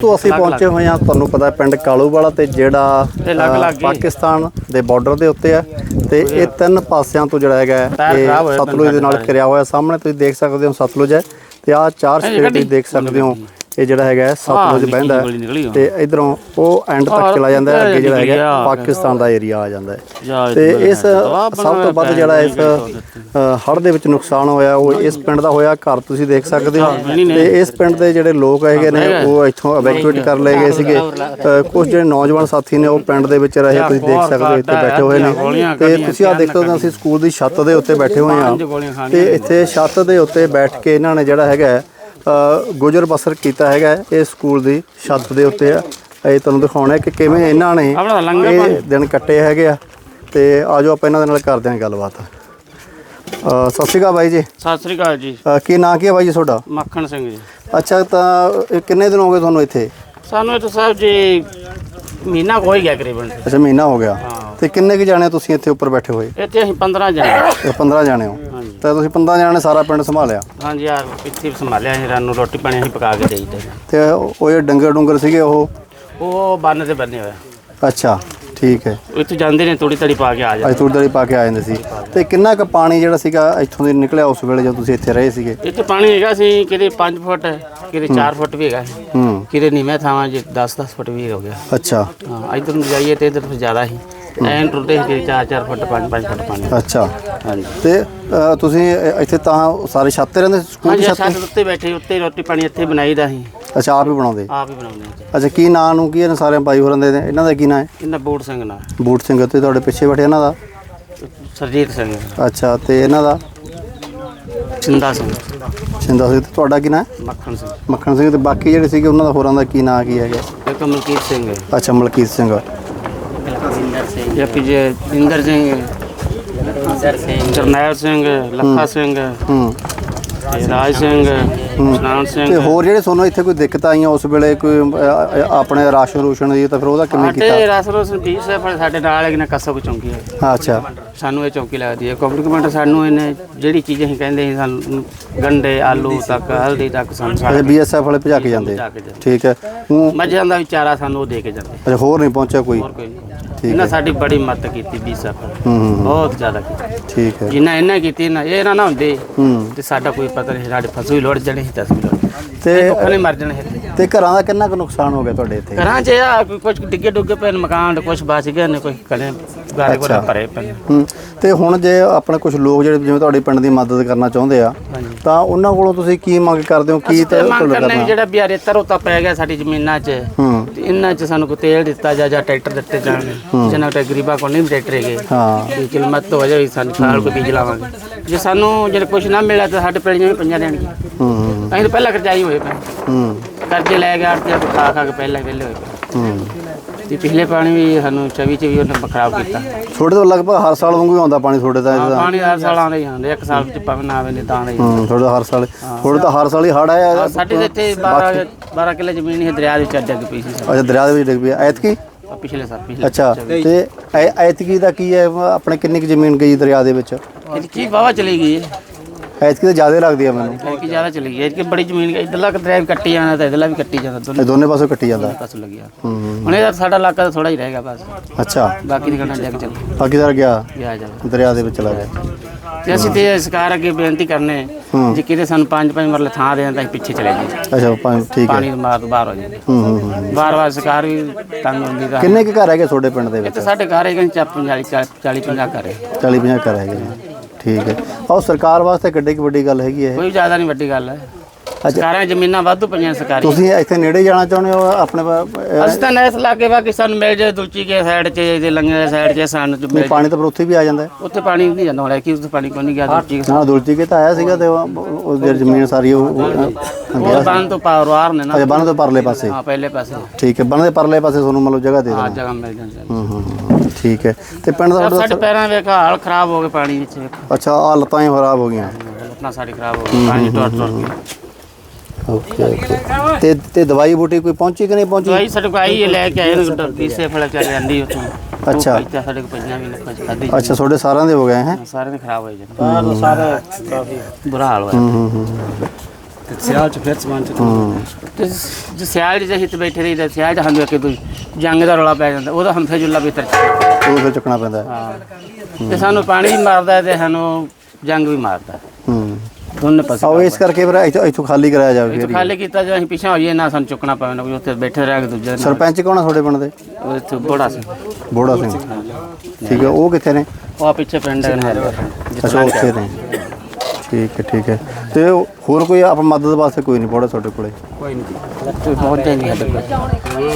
ਤੋਂ ਅਸੀਂ ਪਹੁੰਚੇ ਹੋਏ ਹਾਂ। ਤੁਹਾਨੂੰ ਪਤਾ ਪਿੰਡ ਕਾਲੂਵਾਲਾ ਤੇ ਜਿਹੜਾ। ਪਾਕਿਸਤਾਨ ਦੇ ਬਾਰਡਰ ਦੇ ਉੱਤੇ ਹੈ। ਤੇ ਇਹ ਤਿੰਨ ਪਾਸਿਆਂ ਤੋਂ ਜਿਹੜਾ ਹੈਗਾ ਇਹ ਸਤਲੁਜ ਦੇ ਨਾਲ। ਘਿਰਿਆ ਹੋਇਆ ਸਾਹਮਣੇ। ਤੁਸੀਂ ਦੇਖ ਸਕਦੇ ਹੋ ਸਤਲੁਜ ਹੈ। ਤੇ ਆਹ ਚਾਰ ਸਟੇਟ ਤੁਸੀਂ ਦੇਖ ਸਕਦੇ ਹੋ। ਇਹ ਜਿਹੜਾ ਹੈਗਾ ਹੈ, ਸਤਲੁਜ ਬਹਿੰਦਾ ਹੈ। ਤੇ ਇਧਰੋਂ ਉਹ ਐਂਡ ਤੱਕ ਚਲਾ ਜਾਂਦਾ ਹੈ ਅੱਗੇ ਜਿਹੜਾ ਹੈਗਾ ਹੈ, ਆ। ਪਾਕਿਸਤਾਨ ਦਾ ਏਰੀਆ ਆ ਜਾਂਦਾ ਹੈ। ਤੇ ਇਸ ਸਭ ਤੋਂ ਵੱਧ ਜਿਹੜਾ ਇਸ ਹੜ ਦੇ ਵਿੱਚ ਨੁਕਸਾਨ ਹੋਇਆ ਉਹ ਇਸ ਪਿੰਡ ਦਾ ਹੋਇਆ ਘਰ ਤੁਸੀਂ ਦੇਖ ਸਕਦੇ ਹੋ। ਤੇ ਇਸ ਪਿੰਡ ਦੇ ਜਿਹੜੇ ਲੋਕ ਹੈਗੇ ਨੇ ਉਹ ਇੱਥੋਂ ਐਵੈਕੂਏਟ ਕਰ ਲਏ ਗਏ ਸੀਗੇ। ਕੁਝ ਜਿਹੜੇ ਨੌਜਵਾਨ ਸਾਥੀ ਨੇ ਉਹ ਪਿੰਡ ਦੇ ਵਿੱਚ ਰਹੇ ਤੁਸੀਂ ਦੇਖ ਸਕਦੇ ਹੋ ਇੱਥੇ ਬੈਠੇ ਹੋਏ ਨੇ। ਤੇ ਤੁਸੀਂ ਆ ਦੇਖੋ ਤਾਂ ਅਸੀਂ ਸਕੂਲ ਦੀ ਛੱਤ ਦੇ ਉੱਤੇ ਬੈਠੇ ਹੋਏ ਹਾਂ। ਖਾਣੀਆਂ ਤੇ ਇੱਥੇ ਛੱਤ ਦੇ ਉੱਤੇ ਬੈਠ ਕੇ ਇਹਨਾਂ ਨੇ ਜਿਹੜਾ ਹੈਗਾ ਹੈ, ਗੁਜ਼ਰ ਬਸਰ ਕੀਤਾ ਹੈਗਾ ਹੈ, ਇਹ ਸਕੂਲ ਦੀ ਛੱਤ ਦੇ ਉੱਤੇ ਆ। ਇਹ ਤੁਹਾਨੂੰ ਦਿਖਾਉਣਾ ਹੈ ਕਿ ਕਿਵੇਂ ਇਹਨਾਂ ਨੇ ਇਹ ਦਿਨ ਕੱਟੇ ਹੈਗੇ ਆ। ਤੇ ਆਜੋ ਆਪਾਂ ਇਹਨਾਂ ਦੇ ਨਾਲ ਕਰਦੇ ਹਾਂ ਗੱਲਬਾਤ। ਅ, ਸਤਿ ਸ਼੍ਰੀ ਅਕਾਲ ਬਾਈ ਜੀ। ਸਤਿ ਸ੍ਰੀ ਅਕਾਲ ਜੀ। ਅ, ਕੀ ਨਾਂ ਕੀ ਹੈ ਬਾਈ ਜੀ ਤੁਹਾਡਾ? ਮੱਖਣ ਸਿੰਘ ਜੀ। ਅੱਛਾ ਤਾਂ ਇਹ ਕਿੰਨੇ ਦਿਨ ਹੋ ਗਏ ਤੁਹਾਨੂੰ ਇੱਥੇ? ਸਾਨੂੰ ਇੱਥੇ ਸਾਹਿਬ ਜੀ ਮਹੀਨਾ ਕੋਈ ਗਿਆ ਕਰੀਬਨ ਅੱਛਾ ਮਹੀਨਾ ਹੋ ਗਿਆ। ਤੇ ਕਿੰਨੇ ਕੁ ਜਾਣੇ ਤੁਸੀਂ ਇੱਥੇ ਉੱਪਰ ਬੈਠੇ ਹੋਏ? ਇੱਥੇ ਅਸੀਂ 15 ਜਣੇ। ਇਹ 15 ਜਾਣੇ ਹੋ। ਤਾਂ ਤੁਸੀਂ 15 ਜਾਣੇ ਨੇ ਸਾਰਾ ਪਿੰਡ ਸੰਭਾਲਿਆ? ਹਾਂਜੀ ਯਾਰ ਇੱਥੇ ਸੰਭਾਲਿਆ ਅਸੀਂ ਰਾਤ ਨੂੰ ਰੋਟੀ ਪਾਣੀ ਅਸੀਂ ਪਕਾ ਕੇ ਦੇਈਦੇ ਤੇ। ਉਹ ਜਿਹੜੇ ਡੰਗਰ ਡੁੰਗਰ ਸੀਗੇ ਉਹ? ਉਹ ਬੰਨ ਤੇ ਬੰਨੇ ਹੋਇਆ ਅੱਛਾ ਠੀਕ ਹੈ। ਇੱਥੇ ਜਾਂਦੇ ਨੇ ਥੋੜੀ ਤੜੀ ਪਾ ਕੇ ਆ ਜਾਂਦੇ ਅੱਜ ਤੂੜੀ ਦਾਲੀ ਪਾ ਕੇ ਆ ਜਾਂਦੇ ਸੀ। ਤੇ ਕਿੰਨਾ ਕੁ ਪਾਣੀ ਜਿਹੜਾ ਸੀਗਾ ਇੱਥੋਂ ਦੀ ਨਿਕਲਿਆ ਉਸ ਵੇਲੇ ਜਦੋਂ ਤੁਸੀਂ ਇੱਥੇ ਰਹੇ ਸੀਗੇ? ਇੱਥੇ ਪਾਣੀ ਹੈਗਾ ਸੀ ਕਿਤੇ 5 ਫੁੱਟ ਕਿਤੇ 4 ਫੁੱਟ ਵੀ ਹੈਗਾ ਸੀ। ਹੂੰ। ਕਿਤੇ ਨੀਵੇਂ ਥਾਵਾਂ 'ਚ 10-10 ਫੁੱਟ ਵੀ ਹੋ ਗਿਆ। ਅੱਛਾ। ਹਾਂ ਇਧਰ ਨੂੰ ਜਾਈਏ ਤੇ ਇਧਰ ਜ਼ਿਆਦਾ ਸੀ। ਐਨ ਟੁੱਟੇ ਸੀ 4-4 ਫੁੱਟ 5-5 ਫੁੱਟ ਪਾਣੀ। ਅੱਛਾ। ਹਾਂਜੀ। ਤੇ ਅ, ਤੁਸੀਂ ਇ- ਇੱਥੇ ਤਾਂ ਸਾਰੇ ਛੱਤ ਤੇ ਰਹਿੰਦੇ? ਸਕੂਲ ਦੀ ਹਾਂਜੀ ਛੱਤ? ਛੱਤ ਉੱਤੇ ਬੈਠੇ ਉੱਤੇ ਰੋਟੀ ਪਾਣੀ ਇੱਥੇ ਬਣਾਈਦਾ ਸੀ। ਅੱਛਾ ਆਪ ਹੀ ਬਣਾਉਂਦੇ? ਆਪ ਹੀ ਬਣਾਉਂਦੇ ਹਾਂ ਅੱਛਾ ਕੀ ਨਾਂ ਨੂੰ ਕੀ ਇਹਨਾਂ ਸਾਰਿਆਂ ਭਾਈ ਹੋਰਾਂ ਦੇ? ਇਹਨਾਂ ਦਾ ਕੀ ਨਾਂ ਹੈ? ਇਹਨਾਂ ਬੋੜ ਸਿੰਘ ਨਾਲ ਬੂਟ ਸਿੰਘ ਤੇ ਤੁਹਾਡੇ ਪਿੱਛੇ ਬੈਠੇ ਇਹਨਾਂ ਦਾ? ਸਰਜੀਤ ਸਿੰਘ। ਅੱਛਾ ਤੇ ਇਹਨਾਂ ਦਾ? ਸਿੰਦਾ ਸਿੰਘ। ਸਿੰਦਾ ਸਿੰਘ ਤੇ ਤੁਹਾਡਾ ਕੀ ਨਾਂ ਹੈ? ਮੱਖਣ ਸਿੰਘ। ਮੱਖਣ ਸਿੰਘ ਤੇ ਬਾਕੀ ਜਿਹੜੇ ਸੀਗੇ ਉਹਨਾਂ ਦਾ ਹੋਰਾਂ ਦਾ ਕੀ ਨਾਂ ਕੀ ਹੈਗਾ? ਇੱਕ ਮਲਕੀਤ ਸਿੰਘ ਅੱਛਾ ਮਲਕੀਤ ਸਿੰਘ। ਇੰਦਰ ਸਿੰਘ। ਜੀ ਇੰਦਰ ਸਿੰਘ ਇੰਦਰ ਸਿੰਘ। ਜਰਨੈਲ ਸਿੰਘ ਲੱਖਾ ਸਿੰਘ ਹੂੰ। ਤੇ ਰਾਜ ਸਿੰਘ ਸੁਨਾਮ ਤੇ ਸਿੰਘ। ਹੋਰ ਜਿਹੜੇ ਤੁਹਾਨੂੰ ਇੱਥੇ ਕੋਈ ਦਿੱਕਤ ਆਈਆਂ ਉਸ ਵੇਲੇ ਕੋਈ ਅ, ਅ, ਆਪਣੇ ਰਾਸ਼ਨ ਰੂਸ਼ਨ ਦੀ ਤਾਂ ਫਿਰ ਉਹਦਾ ਕਿਵੇਂ ਕੀਤਾ? ਸਾਡੇ ਰਸਰੋਸ 20 ਸਫਰ ਸਾਡੇ ਨਾਲ ਇੱਕ ਨਾ ਕਸਬ ਚੌਂਕੀ ਹੈ। ਹਾਂ, ਅੱਛਾ। ਸਾਨੂੰ ਇਹ ਚੌਂਕੀ ਲੱਗਦੀ ਹੈ। ਕੰਪਲੀਮੈਂਟ ਸਾਨੂੰ ਇਹਨੇ ਜਿਹੜੀ ਚੀਜ਼ ਅਸੀਂ ਕਹਿੰਦੇ ਸੀ ਸਾਨੂੰ ਗੰਡੇ ਆਲੂ ਤੱਕ ਹਲਦੀ ਤੱਕ ਸਾਨੂੰ ਸਾਰਾ ਬੀਐਸਐਫ ਵਾਲੇ ਭਜਾ ਕੇ ਜਾਂਦੇ। ਜਾ ਕੇ ਜਾਂਦੇ। ਠੀਕ ਹੈ। ਹੂੰ। ਮੱਝਾਂ ਦਾ ਵੀ ਚਾਰਾ ਸਾਨੂੰ ਉਹ ਦੇ ਕੇ ਜਾਂਦੇ। ਅੱਛਾ ਹੋਰ ਨਹੀਂ ਪਹੁੰਚਿਆ ਕੋਈ? ਹੋਰ ਕੋਈ ਨਹੀਂ। ਠੀਕ ਇਹਨਾਂ ਸਾਡੀ ਬੜੀ ਮਦਦ ਕੀਤੀ 20 ਸਫਰ ਹੂੰ ਹੂੰ ਹੂੰ, ਬਹੁਤ ਜ਼ਿਆਦਾ ਕੀਤੀ। ਠੀਕ ਹੈ। ਜਿੰਨਾ ਇਹਨਾਂ ਕੀਤੀ ਨਾ ਇਹ ਨਾ ਨਾ ਹੁੰਦੇ ਹੂੰ। ਤੇ ਸਾਡਾ ਕੋਈ ਪਤਾ ਨਹੀਂ ਸਾਡੇ ਫਸੂ ਹੀ ਲੋੜ ਜਣੇ ਸੀ ਤਸਵੀਰ ਤੇ ਭੁੱਖ ਨਹੀਂ ਮਰ ਜਾਣੇ। ਸੀ। ਤੇ ਘਰਾਂ ਦਾ ਕਿੰਨਾ ਕੁ ਨੁਕਸਾਨ ਹੋ ਗਿਆ ਤੁਹਾਡੇ ਇੱਥੇ? ਘਰਾਂ 'ਚ ਆ ਕੁਝ ਡਿੱਗੇ ਡੁੱਗੇ ਪਏ ਨੇ ਮਕਾਨ ਕੁਝ ਬਚ ਗਏ ਨੇ ਕੁਝ ਕਲੇ ਗਾਰੇ। ਕੋਲ ਭਰੇ ਪਏ। ਹੂੰ ਤੇ ਹੁਣ ਜੇ ਆਪਣੇ ਕੁਝ ਲੋਕ ਜਿਹੜੇ ਜਿਵੇਂ ਤੁਹਾਡੇ ਪਿੰਡ ਦੀ ਮਦਦ ਕਰਨਾ ਚਾਹੁੰਦੇ ਆ ਤਾਂ ਉਹਨਾਂ ਕੋਲੋਂ ਤੁਸੀਂ ਕੀ ਮੰਗ ਕਰਦੇ ਹੋ ਕੀ ਤੇ ਤੇ ਮੰਗ ਕਰਨੇ? ਜਿਹੜਾ ਬਿਆਰੇ ਤਰੋਤਾ ਪੈ ਗਿਆ ਸਾਡੀ ਜ਼ਮੀਨਾਂ 'ਚ ਹੂੰ। ਤੇ ਇਹਨਾਂ 'ਚ ਸਾਨੂੰ ਕੋਈ ਤੇਲ ਦਿੱਤਾ ਜਾ ਜਾਂ ਟਰੈਕਟਰ ਦਿੱਤੇ ਜਾਣ। ਜਿਹਨਾਂ ਤੇ ਗਰੀਬਾਂ ਕੋਲ ਨਹੀਂ ਟਰੈਕਟਰ ਹੈਗੇ। ਹਾਂ। ਕਿਲਮਤ ਹੋ ਜਾਵੇ ਸਾਨੂੰ ਸਾਲ ਕੋਈ ਬੀਜ ਲਾਵਾਂਗੇ। ਜੇ ਸਾਨੂੰ ਜੇ ਕੁਝ ਨਾ ਮਿਲਿਆ ਤਾਂ ਸਾਡੇ ਪਿੰਡੀਆਂ ਵੀ ਪੰਜਾਂ ਦੇਣਗੀਆਂ। ਹੂੰ। ਹੂੰ, ਅਸੀਂ ਤਾਂ ਪਹਿਲਾਂ ਕਰਜਾਈ ਹੋਏ ਪਏ। ਹੂੰ। ਕਰਜ਼ੇ ਲੈ ਕੇ ਆੜਤੇ ਖਾ ਖਾ ਕੇ ਪਹਿਲਾਂ ਵਿਹਲੇ ਹੋਏ। ਪਏ ਹੂੰ ਤੇ ਪਿਛਲੇ ਪਾਣੀ ਵੀ ਸਾਨੂੰ ਚਵੀ ਚ ਵੀ ਉਹਨੇ ਖਰਾਬ ਕੀਤਾ। ਤੁਹਾਡੇ ਤੋਂ ਲਗਭਗ ਹਰ ਸਾਲ ਵਾਂਗੂ ਹੀ ਆਉਂਦਾ ਪਾਣੀ ਤੁਹਾਡੇ ਤਾਂ ਹਾਂ, ਇਹਦਾ ਪਾਣੀ ਹਰ ਸਾਲ ਆਉਂਦਾ ਹੀ ਆਉਂਦਾ ਇੱਕ ਸਾਲ ਚ ਭਾਵੇਂ ਨਾ ਆਵੇ ਨਹੀਂ ਤਾਂ ਆਉਂਦਾ ਹੀ ਹੂੰ ਤੁਹਾਡਾ ਹਰ ਸਾਲ ਤੁਹਾਡੇ ਤਾਂ ਹਰ ਸਾਲ ਹੀ ਹੜ ਆਇਆ। ਸਾਡੇ ਤਾਂ ਇੱਥੇ 12 12 ਕਿੱਲੇ ਜ਼ਮੀਨ ਹੀ ਦਰਿਆ ਦੇ ਵਿੱਚ ਡਿੱਗ ਪਈ ਸੀ। ਅੱਛਾ ਦਰਿਆ ਦੇ ਵਿੱਚ ਡਿੱਗ ਪਿਆ ਐਤਕੀ? ਆਹ ਪਿਛਲੇ ਸਾਲ ਪਿਛਲੇ ਅੱਛਾ ਤੇ ਐ- ਐਤਕੀ ਦਾ ਕੀ ਹੈ? ਆਪਣੇ ਕਿੰਨੀ ਕੁ ਜ਼ਮੀਨ ਗਈ ਦਰਿਆ ਦੇ ਵਿੱਚ? ਕੀ ਵਾਵਾ ਚਲੀ ਗਈ ਹੈ। ਐਤਕੀ ਤਾਂ ਜ਼ਿਆਦਾ ਲੱਗਦੀ ਆ ਮੈਨੂੰ। ਕੀ ਜ਼ਿਆਦਾ ਚਲੀ ਗਈ ਕਿ ਬੜੀ ਜ਼ਮੀਨ ਇਧਰਲਾ ਵੀ ਕੱਟੀ ਜਾਣਾ ਤਾਂ ਇਧਰਲਾ ਵੀ ਕੱਟੀ ਜਾਣਾ ਦੋਨੇ ਇਹ ਦੋਨੇ ਪਾਸੋਂ ਕੱਟੀ ਜਾਂਦਾ। ਪਾਸੇ ਲੱਗਿਆ ਹੂੰ। ਹੁਣ ਇਹਦਾ ਸਾਡਾ ਇਲਾਕਾ ਤਾਂ ਥੋੜਾ ਹੀ ਰਹਿ ਗਿਆ ਬਸ। ਅੱਛਾ। ਬਾਕੀ ਦੀ ਗਣਾ ਡਿੱਗ ਚੱਲ। ਬਾਕੀ ਦਾ ਗਿਆ। ਗਿਆ ਜਾਵੇ ਦਰਿਆ ਦੇ ਵਿੱਚ ਚਲਾ ਗਿਆ। ਤੇ ਅਸੀਂ ਤੇ ਸਰਕਾਰ ਅੱਗੇ ਬੇਨਤੀ ਕਰਨੇ। ਜੇ ਕਿਤੇ ਸਾਨੂੰ ਪੰਜ ਪੰਜ ਮਰਲੇ ਥਾਂ ਦੇਣ ਤਾਂ ਅਸੀਂ ਪਿੱਛੇ ਚਲੇ ਜਾਈਏ। ਅੱਛਾ ਪੰਜ ਠੀਕ ਹੈ। ਪਾਣੀ ਮਾਰ ਤੋਂ ਬਾਹਰ ਹੋ ਜਾਈਏ। ਹੂੰ ਹੂੰ ਹੂੰ ਵਾਰ ਵਾਰ ਸਰਕਾਰ ਵੀ ਤੰਗ ਹੁੰਦੀ ਤਾਂ। ਕਿੰਨੇ ਕੁ ਘਰ ਹੈਗੇ ਤੁਹਾਡੇ ਪਿੰਡ ਦੇ ਵਿੱਚ? ਇੱਥੇ ਸਾਡੇ ਘਰ ਹੈਗੇ 40 40 50 ਘਰ ਹੈ 40 50 ਘਰ ਹੈਗੇ ਨੇ। ਠੀਕ ਹੈ। ਆਹ ਸਰਕਾਰ ਵਾਸਤੇ ਕਿੱਡੀ ਕੁ ਵੱਡੀ ਗੱਲ ਹੈਗੀ ਇਹ। ਕੋਈ ਜ਼ਿਆਦਾ ਨਹੀਂ ਵੱਡੀ ਗੱਲ। ਹੈ ਸਰਕਾਰਾਂ ਜ਼ਮੀਨਾਂ ਵਾਧੂ ਪਈਆਂ ਸਰਕਾਰੀ। ਤੁਸੀਂ ਇੱਥੇ ਨੇੜੇ ਜਾਣਾ ਚਾਹੁੰਦੇ ਹੋ ਆਪਣੇ ਪ- ਅਹ ਅਸੀਂ ਤਾਂ ਨੈਸ ਲਾਗੇ ਬਾਕੀ ਸਾਨੂੰ ਮਿਲ ਜਾਏ ਦੂਜੀ ਕੇ ਸਾਈਡ 'ਚ ਜੇ ਲੰਗੇ ਸਾਈਡ 'ਚ ਸਾਨੂੰ ਜੋ। ਮਿਲ। ਪਾਣੀ ਤਾਂ ਫਿਰ ਉੱਥੇ ਵੀ ਆ ਜਾਂਦਾ ਹੈ। ਉੱਥੇ ਪਾਣੀ ਨਹੀਂ ਜਾਂਦਾ ਹੁਣ ਕਿ ਉੱਥੇ ਪਾਣੀ ਕੋਈ ਨਹੀਂ ਗਿਆ ਦੂਜੀ ਨਾ ਦੁਲਚੀ ਕੇ ਤਾਂ ਆਇਆ ਸੀਗਾ ਤੇ ਉਹ ਉਹ ਜਿਹੜੀ ਜ਼ਮੀਨ ਸਾਰੀ ਉਹ ਉਹ- ਉਹ ਬੰਨ ਤੋਂ ਪਾਰਵਾਰ ਨੇ ਨਾ। ਅੱਛਾ ਬੰਨ ਤੋਂ ਪਰਲੇ ਪਾਸੇ। ਹਾਂ ਪਹਿਲੇ ਪਾਸੇ। ਠੀਕ ਹੈ ਬੰਨ ਦੇ ਪਰਲੇ ਪਾਸੇ ਤੁਹਾਨੂੰ ਮਤਲਬ ਜਗ੍ਹਾ ਦੇ ਦੇਣਾ। ਜਗ੍ਹਾ ਮਿਲ ਜਾਂਦੀ ਹੈ। ਹੂੰ ਹੂੰ ਹੂੰ, ਠੀਕ ਹੈ। ਤੇ ਪਿੰਡ ਦਾ ਸਾਡੇ ਪੈਰਾਂ ਵੇਖ ਹਾਲ ਖਰਾਬ ਹੋ ਗਏ ਪਾਣੀ ਵਿੱਚ ਵੇਖ। ਅੱਛਾ ਆ ਲੱਤਾਂ ਹੀ ਖਰਾਬ ਹੋ ਗਈਆਂ। ਲੱਤਾਂ ਸਾਡੀ ਖਰਾਬ ਹੋ ਗਈ ਪਾਣੀ ਟੁੱਟ ਟੁੱਟ ਓਕੇ ਓਕੇ। ਤੇ ਤੇ ਦਵਾਈ ਬੂਟੀ ਕੋਈ ਪਹੁੰਚੀ ਕਿ ਨਹੀਂ ਪਹੁੰਚੀ? ਦਵਾਈ ਸਾਡੇ ਕੋਲ ਆਈ ਹੈ, ਲੈ ਕੇ ਆਏ ਨੇ ਡਰਦੀ ਸੇ ਫਲ ਚੱਲ ਜਾਂਦੀ ਉੱਥੋਂ। ਅੱਛਾ। ਉਹ ਸਾਡੇ ਕੋਲ ਪੰਜਾਂ ਵੀ ਨੇ ਕੁਝ ਖਾਦੀ ਅੱਛਾ ਤੁਹਾਡੇ ਸਾਰਿਆਂ ਦੇ ਹੋ ਗਏ ਹੈ? ਸਾਰੇ ਨੇ ਖਰਾਬ ਹੋਏ ਜਾਂਦੇ। ਸਾਰੇ ਕਾਫੀ ਬੁਰਾ ਹਾਲ ਹੋਇਆ। ਹੂੰ ਹੂੰ ਹੂੰ। ਤੇ ਸਿਆਲ ਚ ਫਿਰ ਸਮਾਨ ਚ ਹੂੰ। ਤੇ ਜੇ ਸਿਆਲ ਜਿਹੇ ਹਿੱਤ ਬੈਠੇ ਰਹੀਦਾ ਸਿਆਲ ਚ ਸਾਨੂੰ ਇੱਕ ਦੂਜੇ ਜੰਗ ਦਾ ਰੌਲਾ ਪੈ ਜਾਂਦਾ ਉਹਦਾ ਹੰਫੇ ਜੁੱਲਾ ਵੀ ਤਰਚ ਉਹ ਫਿਰ ਚੱਕਣਾ ਪੈਂਦਾ ਹੈ। ਹਾਂ। ਤੇ ਸਾਨੂੰ ਪਾਣੀ ਵੀ ਮਾਰਦਾ ਹੈ ਤੇ ਸਾਨੂੰ ਜੰਗ ਵੀ ਮਾਰਦਾ ਹੈ। ਹੂੰ। ਦੋਨੇ ਪਾਸੇ ਆਓ ਇਸ ਕਰਕੇ ਫਿਰ ਇੱਥੋਂ ਇੱਥੋਂ ਖਾਲੀ ਕਰਾਇਆ ਜਾਵੇ ਇੱਥੋਂ ਫਿਰ ਖਾਲੀ ਕੀਤਾ ਜੇ ਅਸੀਂ ਪਿੱਛੇ ਹੋਈਏ ਨਾ ਸਾਨੂੰ ਚੁੱਕਣਾ ਪਵੇ ਨਾ ਕੋਈ ਉੱਥੇ ਬੈਠੇ ਰਹਿ ਕੇ ਦੂਜੇ ਸਰਪੰਚ ਕੌਣ ਆ ਤੁਹਾਡੇ ਪਿੰਡ ਦੇ? ਉਹ ਇੱਥੇ ਬੋੜਾ ਸੀ ਬੋੜਾ ਸਿੰਘ। ਠੀਕ ਹੈ ਉਹ ਕਿੱਥੇ ਨੇ? ਉਹ ਆ ਪਿੱਛੇ ਪਿੰਡ ਹੈ ਅੱਛਾ ਉਹ ਉੱਥੇ ਨੇ। ਠੀਕ ਹੈ ਠੀਕ ਹੈ। ਤੇ ਹੋਰ ਕੋਈ ਆਪ ਮਦਦ ਵਾਸਤੇ ਕੋਈ ਨਹੀਂ ਬੋੜਾ ਤੁਹਾਡੇ ਕੋਲੇ? ਕੋਈ ਨਹੀਂ। ਪਹੁੰਚਦੇ ਨਹੀਂ ਕੋਲ।